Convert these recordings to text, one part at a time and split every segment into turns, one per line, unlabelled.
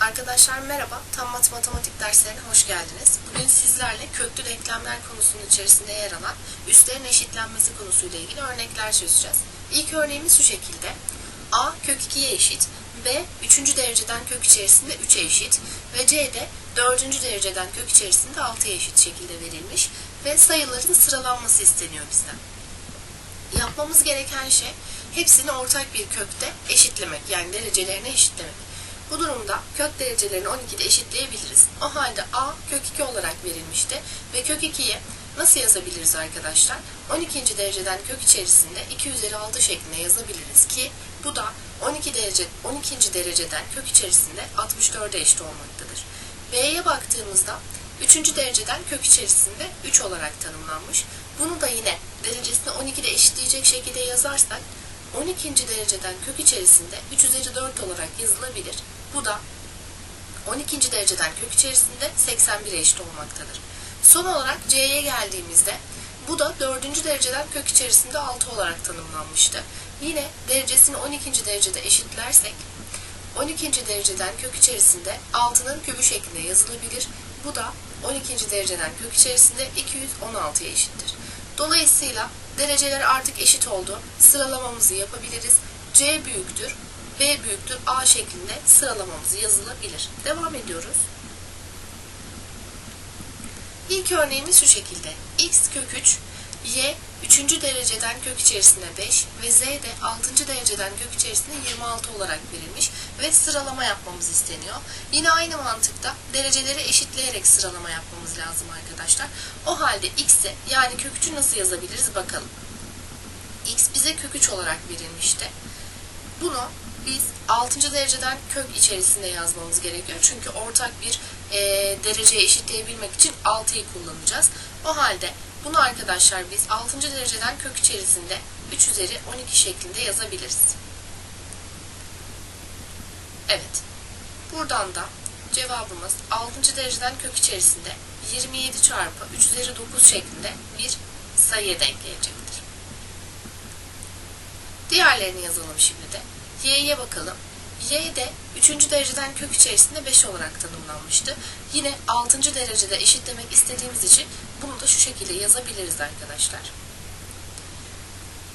Arkadaşlar merhaba, Tam Mat Matematik derslerine hoş geldiniz. Bugün sizlerle köklü denklemler konusunun içerisinde yer alan üstlerin eşitlenmesi konusuyla ilgili örnekler çözeceğiz. İlk örneğimiz şu şekilde. A kök 2'ye eşit, B 3. dereceden kök içerisinde 3'e eşit ve C de 4. dereceden kök içerisinde 6'ya eşit şekilde verilmiş ve sayıların sıralanması isteniyor bizden. Yapmamız gereken şey hepsini ortak bir kökte eşitlemek yani derecelerini eşitlemek. Bu durumda kök derecelerini 12'de eşitleyebiliriz. O halde a kök 2 olarak verilmişti ve kök 2'yi nasıl yazabiliriz arkadaşlar? 12. dereceden kök içerisinde 2 üzeri 6 şeklinde yazabiliriz ki bu da 12 derece 12. dereceden kök içerisinde 64'e eşit olmaktadır. B'ye baktığımızda 3. dereceden kök içerisinde 3 olarak tanımlanmış. Bunu da yine derecesini 12'de eşitleyecek şekilde yazarsak 12. dereceden kök içerisinde 3 üzeri 4 olarak yazılabilir. Bu da 12. dereceden kök içerisinde 81'e eşit olmaktadır. Son olarak C'ye geldiğimizde bu da 4. dereceden kök içerisinde 6 olarak tanımlanmıştı. Yine derecesini 12. derecede eşitlersek 12. dereceden kök içerisinde 6'nın kübü şeklinde yazılabilir. Bu da 12. dereceden kök içerisinde 216'ya eşittir. Dolayısıyla dereceler artık eşit oldu. Sıralamamızı yapabiliriz. C büyüktür, B büyüktür, A şeklinde sıralamamız yazılabilir. Devam ediyoruz. İlk örneğimiz şu şekilde. x kök 3, y 3. dereceden kök içerisinde 5 ve z de 6. dereceden kök içerisinde 26 olarak verilmiş ve sıralama yapmamız isteniyor. Yine aynı mantıkta dereceleri eşitleyerek sıralama yapmamız lazım arkadaşlar. O halde x'i yani kök 3'ü nasıl yazabiliriz bakalım. x bize kök 3 olarak verilmişti. Bunu biz 6. dereceden kök içerisinde yazmamız gerekiyor. Çünkü ortak bir e, dereceye eşitleyebilmek için 6'yı kullanacağız. O halde bunu arkadaşlar biz 6. dereceden kök içerisinde 3 üzeri 12 şeklinde yazabiliriz. Evet. Buradan da cevabımız 6. dereceden kök içerisinde 27 çarpı 3 üzeri 9 şeklinde bir sayıya denk gelecektir. Diğerlerini yazalım şimdi de. Y'ye bakalım. Y de 3. dereceden kök içerisinde 5 olarak tanımlanmıştı. Yine 6. derecede eşitlemek istediğimiz için bunu da şu şekilde yazabiliriz arkadaşlar.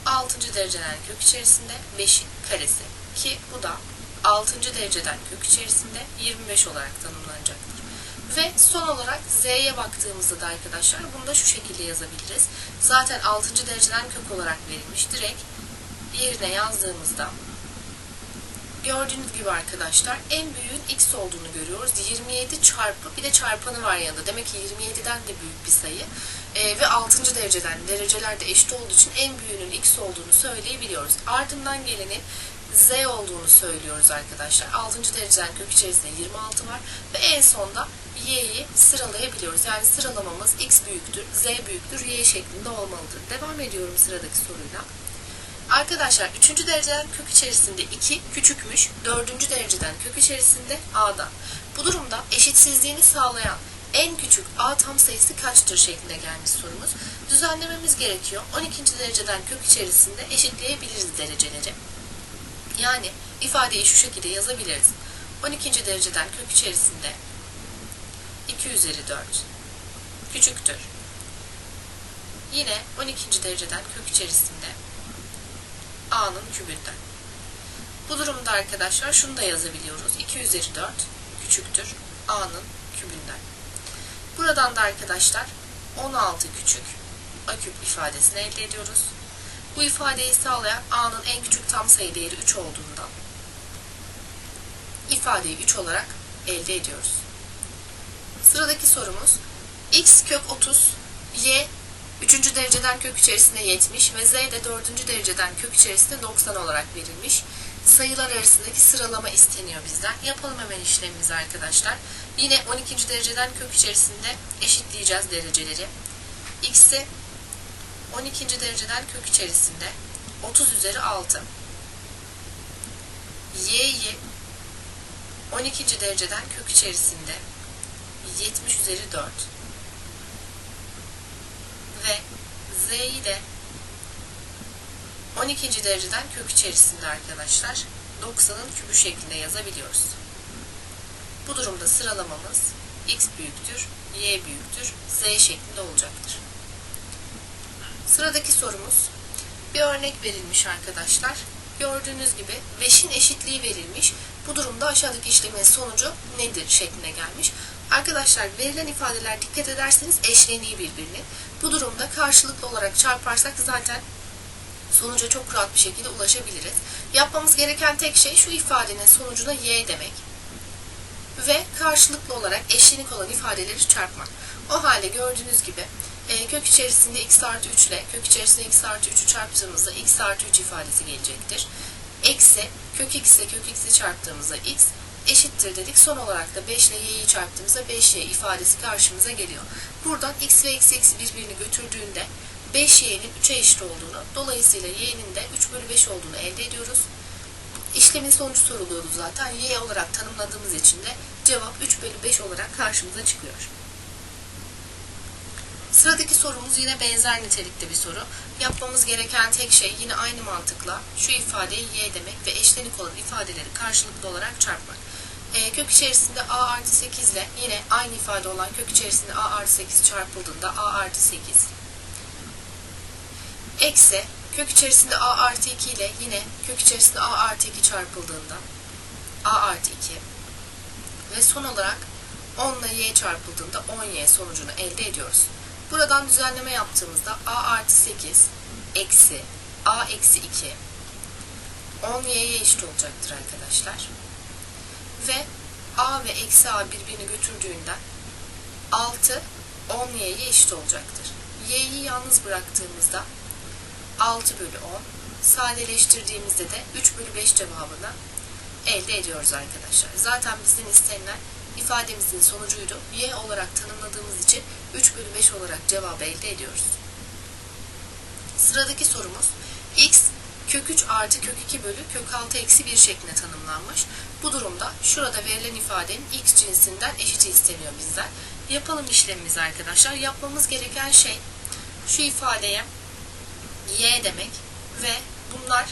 6. dereceden kök içerisinde 5'in karesi ki bu da 6. dereceden kök içerisinde 25 olarak tanımlanacaktır. Ve son olarak z'ye baktığımızda da arkadaşlar bunu da şu şekilde yazabiliriz. Zaten 6. dereceden kök olarak verilmiş. Direkt yerine yazdığımızda gördüğünüz gibi arkadaşlar en büyüğün x olduğunu görüyoruz. 27 çarpı bir de çarpanı var yanında. Demek ki 27'den de büyük bir sayı. Ee, ve 6. dereceden dereceler de eşit olduğu için en büyüğünün x olduğunu söyleyebiliyoruz. Ardından geleni z olduğunu söylüyoruz arkadaşlar. 6. dereceden kök içerisinde 26 var ve en sonda y'yi sıralayabiliyoruz. Yani sıralamamız x büyüktür, z büyüktür, y şeklinde olmalıdır. Devam ediyorum sıradaki soruyla. Arkadaşlar 3. dereceden kök içerisinde 2 küçükmüş, 4. dereceden kök içerisinde a'dan. Bu durumda eşitsizliğini sağlayan en küçük a tam sayısı kaçtır şeklinde gelmiş sorumuz. Düzenlememiz gerekiyor. 12. dereceden kök içerisinde eşitleyebiliriz dereceleri. Yani ifadeyi şu şekilde yazabiliriz. 12. dereceden kök içerisinde 2 üzeri 4 küçüktür. Yine 12. dereceden kök içerisinde a'nın kübünden. Bu durumda arkadaşlar şunu da yazabiliyoruz. 2 üzeri 4 küçüktür a'nın kübünden. Buradan da arkadaşlar 16 küçük a küp ifadesini elde ediyoruz. Bu ifadeyi sağlayan a'nın en küçük tam sayı değeri 3 olduğundan ifadeyi 3 olarak elde ediyoruz. Sıradaki sorumuz x kök 30 y 3. dereceden kök içerisinde 70 ve z de 4. dereceden kök içerisinde 90 olarak verilmiş. Sayılar arasındaki sıralama isteniyor bizden. Yapalım hemen işlemimizi arkadaşlar. Yine 12. dereceden kök içerisinde eşitleyeceğiz dereceleri. x'i 12. dereceden kök içerisinde 30 üzeri 6. y'yi 12. dereceden kök içerisinde 70 üzeri 4 ve z'yi de 12. dereceden kök içerisinde arkadaşlar 90'ın kübü şeklinde yazabiliyoruz. Bu durumda sıralamamız x büyüktür, y büyüktür, z şeklinde olacaktır. Sıradaki sorumuz bir örnek verilmiş arkadaşlar. Gördüğünüz gibi 5'in eşitliği verilmiş. Bu durumda aşağıdaki işlemin sonucu nedir şekline gelmiş. Arkadaşlar verilen ifadeler dikkat ederseniz eşleniği birbirine. Bu durumda karşılıklı olarak çarparsak zaten sonuca çok rahat bir şekilde ulaşabiliriz. Yapmamız gereken tek şey şu ifadenin sonucuna y demek ve karşılıklı olarak eşlenik olan ifadeleri çarpmak. O halde gördüğünüz gibi e, kök içerisinde x artı 3 ile kök içerisinde x artı 3'ü çarptığımızda x artı 3 ifadesi gelecektir. Eksi kök x ile kök x'i çarptığımızda x eşittir dedik. Son olarak da 5 ile y'yi çarptığımızda 5y ifadesi karşımıza geliyor. Buradan x ve x eksi birbirini götürdüğünde 5y'nin 3'e eşit olduğunu, dolayısıyla y'nin de 3 bölü 5 olduğunu elde ediyoruz. İşlemin sonucu soruluyordu zaten. Y olarak tanımladığımız için de cevap 3 bölü 5 olarak karşımıza çıkıyor. Sıradaki sorumuz yine benzer nitelikte bir soru. Yapmamız gereken tek şey yine aynı mantıkla şu ifadeyi y demek ve eşlenik olan ifadeleri karşılıklı olarak çarpmak. E, kök içerisinde a artı 8 ile yine aynı ifade olan kök içerisinde a artı 8 çarpıldığında a artı 8 eksi kök içerisinde a artı 2 ile yine kök içerisinde a artı 2 çarpıldığında a artı 2 ve son olarak 10 ile y çarpıldığında 10y sonucunu elde ediyoruz. Buradan düzenleme yaptığımızda a artı 8 eksi a eksi 2 10y'ye eşit olacaktır arkadaşlar. Ve a ve eksi a birbirini götürdüğünden 6 10y'ye eşit olacaktır. y'yi yalnız bıraktığımızda 6 bölü 10 sadeleştirdiğimizde de 3 bölü 5 cevabını elde ediyoruz arkadaşlar. Zaten bizden istenilen ifademizin sonucuydu. Y olarak tanımladığımız için 3 bölü 5 olarak cevabı elde ediyoruz. Sıradaki sorumuz x kök 3 artı kök 2 bölü kök 6 eksi 1 şeklinde tanımlanmış. Bu durumda şurada verilen ifadenin x cinsinden eşiti isteniyor bizden. Yapalım işlemimizi arkadaşlar. Yapmamız gereken şey şu ifadeye y demek ve bunlar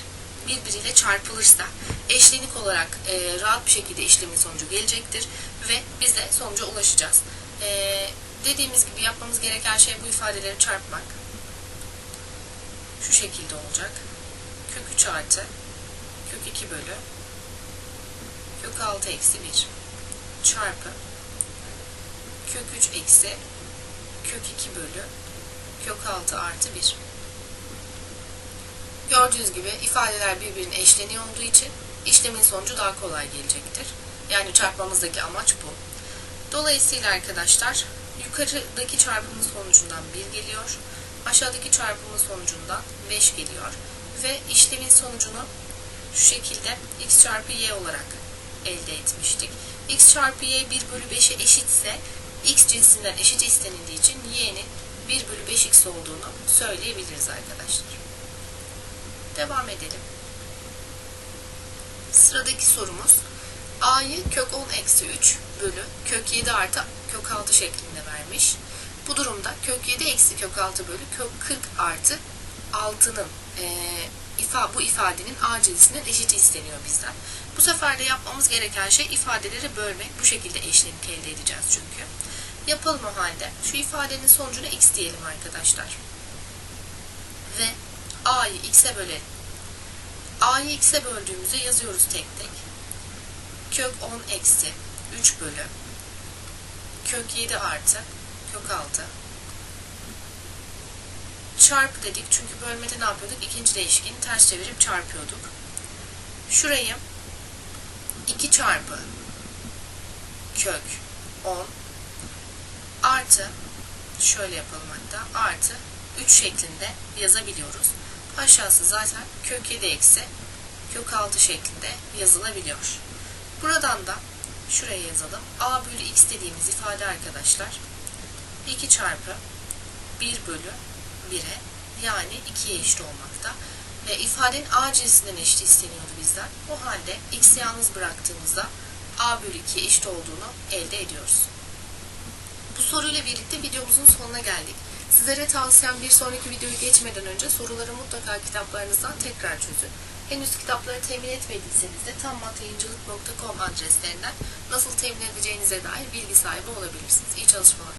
birbiriyle çarpılırsa eşlenik olarak e, rahat bir şekilde işlemin sonucu gelecektir ve biz de sonuca ulaşacağız. E, dediğimiz gibi yapmamız gereken şey bu ifadeleri çarpmak. Şu şekilde olacak. Kök 3 artı kök 2 bölü kök 6 eksi 1 çarpı kök 3 eksi kök 2 bölü kök 6 artı 1. Gördüğünüz gibi ifadeler birbirine eşleniyor olduğu için işlemin sonucu daha kolay gelecektir. Yani çarpmamızdaki amaç bu. Dolayısıyla arkadaşlar yukarıdaki çarpımın sonucundan 1 geliyor. Aşağıdaki çarpımın sonucundan 5 geliyor. Ve işlemin sonucunu şu şekilde x çarpı y olarak elde etmiştik. x çarpı y 1 bölü 5'e eşitse x cinsinden eşit istenildiği için y'nin 1 bölü 5x olduğunu söyleyebiliriz arkadaşlar. Devam edelim. Sıradaki sorumuz a'yı kök 10 eksi 3 bölü kök 7 artı kök 6 şeklinde vermiş. Bu durumda kök 7 eksi kök 6 bölü kök 40 artı 6'nın e, ifa, bu ifadenin a cinsinden eşit isteniyor bizden. Bu sefer de yapmamız gereken şey ifadeleri bölmek. Bu şekilde eşlenik elde edeceğiz çünkü. Yapalım o halde. Şu ifadenin sonucuna x diyelim arkadaşlar. Ve a'yı x'e bölelim. a'yı x'e böldüğümüzde yazıyoruz tek tek. Kök 10 eksi 3 bölü kök 7 artı kök 6 çarpı dedik. Çünkü bölmede ne yapıyorduk? İkinci değişkeni ters çevirip çarpıyorduk. Şurayı 2 çarpı kök 10 artı şöyle yapalım hatta artı 3 şeklinde yazabiliyoruz. Aşağısı zaten kök 7 eksi kök 6 şeklinde yazılabiliyor. Buradan da şuraya yazalım. a bölü x dediğimiz ifade arkadaşlar 2 çarpı 1 bölü 1'e yani 2'ye eşit olmakta. Ve ifadenin a cinsinden eşit isteniyordu bizden. O halde x'i yalnız bıraktığımızda a bölü 2'ye eşit olduğunu elde ediyoruz. Bu soruyla birlikte videomuzun sonuna geldik. Sizlere tavsiyem bir sonraki videoyu geçmeden önce soruları mutlaka kitaplarınızdan tekrar çözün. Henüz kitapları temin etmediyseniz de tammantayıncılık.com adreslerinden nasıl temin edeceğinize dair bilgi sahibi olabilirsiniz. İyi çalışmalar.